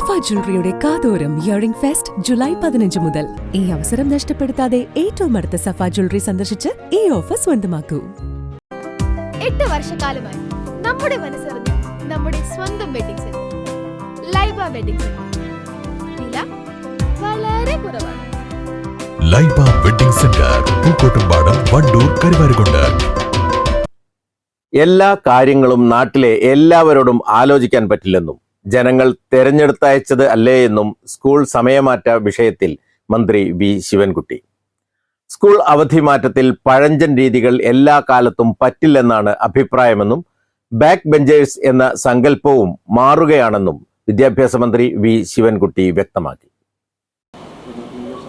സഫ ജ്വല്ലറിയുടെ കാതോരം earring fest July പതിനഞ്ച് മുതൽ. ഈ അവസരം നഷ്ടപ്പെടുത്താതെ ഏറ്റവും അടുത്ത സഫ ജ്വല്ലറി സന്ദർശിച്ച് ഈ ഓഫർ സ്വന്തമാക്കൂ. എട്ട് വർഷക്കാലമായി നമ്മുടെ മനസ്സറിഞ്ഞ് നമ്മുടെ സ്വന്തം wedding centre Laiba wedding centre വില വളരെ കുറവാണ്. Laiba wedding centre Pookkottumpadam Wandoor Karuvarakundu. എല്ലാ കാര്യങ്ങളും നാട്ടിലെ എല്ലാവരോടും ആലോചിക്കാൻ പറ്റില്ലെന്നും ജനങ്ങൾ തെരഞ്ഞെടുത്തയച്ചത് അല്ലേ എന്നും സ്കൂൾ സമയമാറ്റ വിഷയത്തിൽ മന്ത്രി വി ശിവൻകുട്ടി. സ്കൂൾ അവധി മാറ്റത്തിൽ പഴഞ്ചൻ രീതികൾ എല്ലാ കാലത്തും പറ്റില്ലെന്നാണ് അഭിപ്രായമെന്നും ബാക്ക് ബെഞ്ചേഴ്സ് എന്ന സങ്കല്പവും മാറുകയാണെന്നും വിദ്യാഭ്യാസ മന്ത്രി വി ശിവൻകുട്ടി വ്യക്തമാക്കി.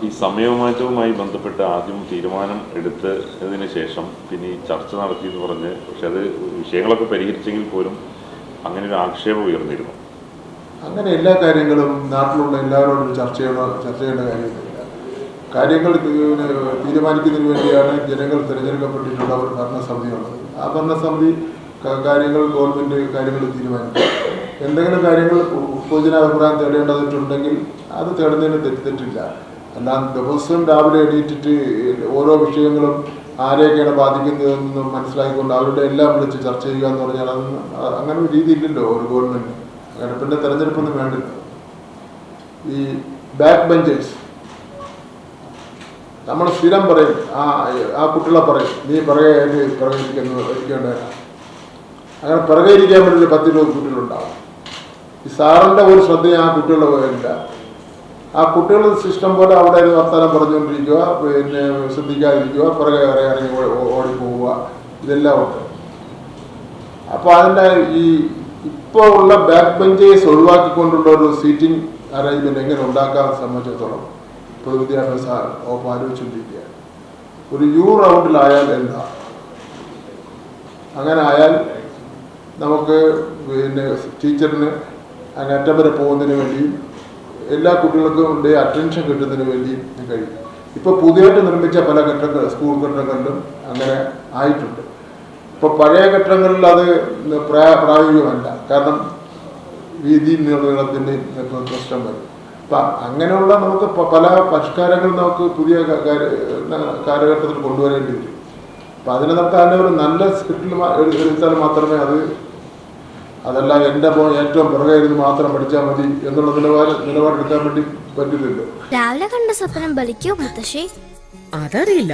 ഈ സമയമാറ്റവുമായി ബന്ധപ്പെട്ട് ആദ്യം തീരുമാനം എടുത്തതിന് ശേഷം പിന്നെ ഈ ചർച്ച നടത്തി എന്ന് പറഞ്ഞ് പക്ഷെ അത് വിഷയങ്ങളൊക്കെ പരിഹരിച്ചെങ്കിൽ പോലും അങ്ങനെ ഒരു ആക്ഷേപം ഉയർന്നിരുന്നു. അങ്ങനെ എല്ലാ കാര്യങ്ങളും നാട്ടിലുള്ള എല്ലാവരോടും ചർച്ച ചെയ്യണോ ചർച്ച ചെയ്യേണ്ട കാര്യമൊന്നുമില്ല കാര്യങ്ങൾ തീരുമാനിക്കുന്നതിന് വേണ്ടിയാണ് ജനങ്ങൾ തിരഞ്ഞെടുക്കപ്പെട്ടിട്ടുള്ള ഒരു ഭരണസമിതിയുള്ളത് ആ ഭരണസമിതി കാര്യങ്ങൾ ഗവൺമെന്റ് കാര്യങ്ങൾ തീരുമാനിക്കും. എന്തെങ്കിലും കാര്യങ്ങൾ പൊതുജനാഭിപ്രായം തേടേണ്ടതായിട്ടുണ്ടെങ്കിൽ അത് തേടുന്നതിന് തെറ്റിദ്ധിട്ടില്ല അല്ലാതെ ദിവസവും രാവിലെ എണീറ്റിട്ട് ഓരോ വിഷയങ്ങളും ആരെയൊക്കെയാണ് ബാധിക്കുന്നതെന്ന് മനസ്സിലാക്കിക്കൊണ്ട് അവരുടെ എല്ലാം വിളിച്ച് ചർച്ച ചെയ്യുക എന്ന് പറഞ്ഞാൽ അതൊന്നും അങ്ങനെ ഒരു രീതി ഇല്ലല്ലോ ഒരു ഗവൺമെന്റ് പിന്നെ തെരഞ്ഞെടുപ്പൊന്നും വേണ്ടില്ല ഈ ബാക്ക് ബെഞ്ചേഴ്സ് നമ്മൾ സ്ഥിരം പറയും ആ ആ കുട്ടികളെ പറയും നീ പിറകെ പിറകെ ഇരിക്കുന്നു ഇരിക്കേണ്ടവരാ അങ്ങനെ പിറകെ ഇരിക്കാൻ വേണ്ടി പത്ത് പത്തിരുപത് കുട്ടികളുണ്ടാവും. ഈ സാറിന്റെ ഒരു ശ്രദ്ധയും ആ കുട്ടികളുടെ പോയില്ല ആ കുട്ടികൾ സിസ്റ്റം പോലെ അവിടെ ഒരു വർത്തമാനം പറഞ്ഞുകൊണ്ടിരിക്കുക പിന്നെ ശ്രദ്ധിക്കാതിരിക്കുക പിറകെ ഇറങ്ങി ഇറങ്ങി ഓ- ഓടി പോവുക. ഇതെല്ലാം ഉണ്ട്. അപ്പോൾ അതിന്റെ ഈ ഇപ്പോൾ ഉള്ള ബാക്ക് ബെഞ്ചേഴ്സ് ഒഴിവാക്കിക്കൊണ്ടുള്ള ഒരു സീറ്റിംഗ് അറേഞ്ച്മെന്റ് എങ്ങനെ ഉണ്ടാക്കാൻ സംബന്ധിച്ചിടത്തോളം പൊതുവിദ്യാഭ്യാസ വകുപ്പ് ആലോചിച്ചുകൊണ്ടിരിക്കുകയാണ് ഒരു യു റൗണ്ടിലായാൽ എന്താ? അങ്ങനെ ആയാൽ നമുക്ക് പിന്നെ ടീച്ചറിന് അങ്ങ് അറ്റം വരെ പോകുന്നതിന് വേണ്ടിയും എല്ലാ കുട്ടികൾക്കും അറ്റൻഷൻ കിട്ടുന്നതിന് വേണ്ടിയും കഴിയും. ഇപ്പോൾ പുതിയതായിട്ട് നിർമ്മിച്ച പല ഘട്ടങ്ങൾ സ്കൂൾ ഘട്ടങ്ങളിലും അങ്ങനെ ആയിട്ടുണ്ട്. ഇപ്പോൾ പഴയ കെട്ടിടങ്ങളിൽ അത് പ്രാ- പ്രായോഗികമല്ല കാരണം വീതി നീളത്തിന്റെ പ്രശ്നം വരും. അപ്പം അങ്ങനെയുള്ള നമുക്ക് പല പരിഷ്കാരങ്ങൾ നമുക്ക് പുതിയ കാലഘട്ടത്തിൽ കൊണ്ടുവരേണ്ടി വരും. അപ്പം അതിനെ നമുക്ക് അതിന്റെ ഒരു നല്ല സ്ക്രിപ്റ്റിൽ എടുത്താൽ മാത്രമേ അത് അതല്ല എന്റെ ഏറ്റവും പുറകെ ഇരുന്ന് മാത്രം പഠിച്ചാൽ മതി എന്നുള്ള നിലപാട് നിലപാടെടുക്കാൻ വേണ്ടി പറ്റില്ലല്ലോ. രാവിലെ കണ്ട സ്വപ്നം ബലിക്കോ മുത്തശ്ശി? അതറിയില്ല.